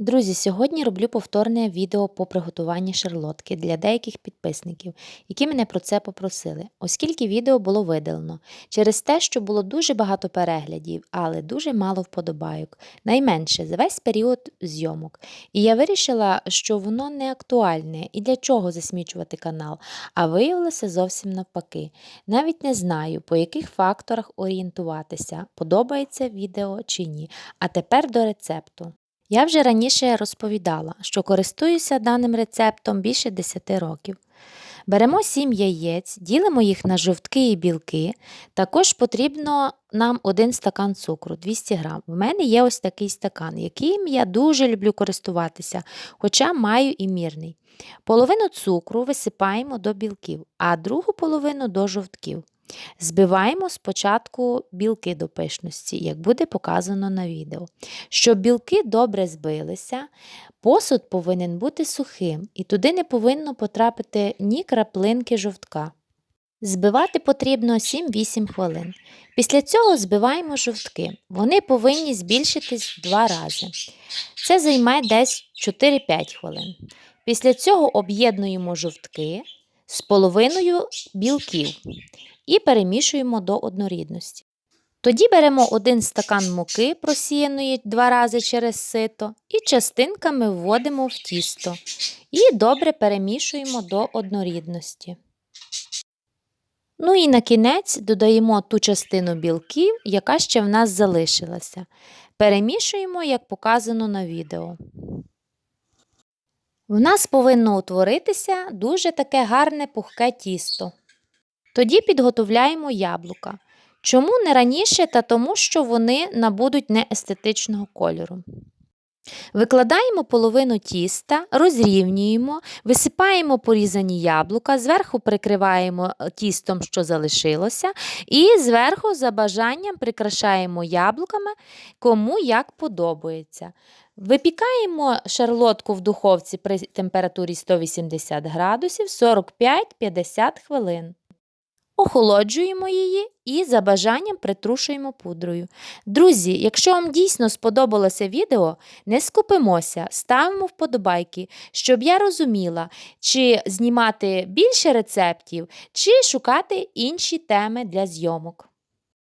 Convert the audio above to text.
Друзі, сьогодні роблю повторне відео по приготуванні шарлотки для деяких підписників, які мене про це попросили, оскільки відео було видалено через те, що було дуже багато переглядів, але дуже мало вподобайок, найменше за весь період зйомок. І я вирішила, що воно не актуальне і для чого засмічувати канал, а виявилося зовсім навпаки. Навіть не знаю, по яких факторах орієнтуватися, подобається відео чи ні. А тепер до рецепту. Я вже раніше розповідала, що користуюся даним рецептом більше 10 років. Беремо 7 яєць, ділимо їх на жовтки і білки. Також потрібно нам 1 стакан цукру 200 г. В мене є ось такий стакан, яким я дуже люблю користуватися, хоча маю і мірний. Половину цукру висипаємо до білків, а другу половину до жовтків. Збиваємо спочатку білки до пишності, як буде показано на відео. Щоб білки добре збилися, посуд повинен бути сухим і туди не повинно потрапити ні краплинки жовтка. Збивати потрібно 7-8 хвилин. Після цього збиваємо жовтки. Вони повинні збільшитись два рази. Це займає десь 4-5 хвилин. Після цього об'єднуємо жовтки з половиною білків і перемішуємо до однорідності. Тоді беремо один стакан муки, просіяної два рази через сито, і частинками вводимо в тісто і добре перемішуємо до однорідності. Ну і на кінець додаємо ту частину білків, яка ще в нас залишилася. Перемішуємо, як показано на відео. В нас повинно утворитися дуже таке гарне пухке тісто. Тоді підготовляємо яблука. Чому не раніше та тому, що вони набудуть неестетичного кольору. Викладаємо половину тіста, розрівнюємо, висипаємо порізані яблука, зверху прикриваємо е, тістом, що залишилося, і зверху за бажанням прикрашаємо яблуками, кому як подобається. Випікаємо шарлотку в духовці при температурі 180 градусів 45-50 хвилин. Охолоджуємо її і за бажанням притрушуємо пудрою. Друзі, якщо вам дійсно сподобалося відео, не скупимося, ставимо вподобайки, щоб я розуміла, чи знімати більше рецептів, чи шукати інші теми для зйомок.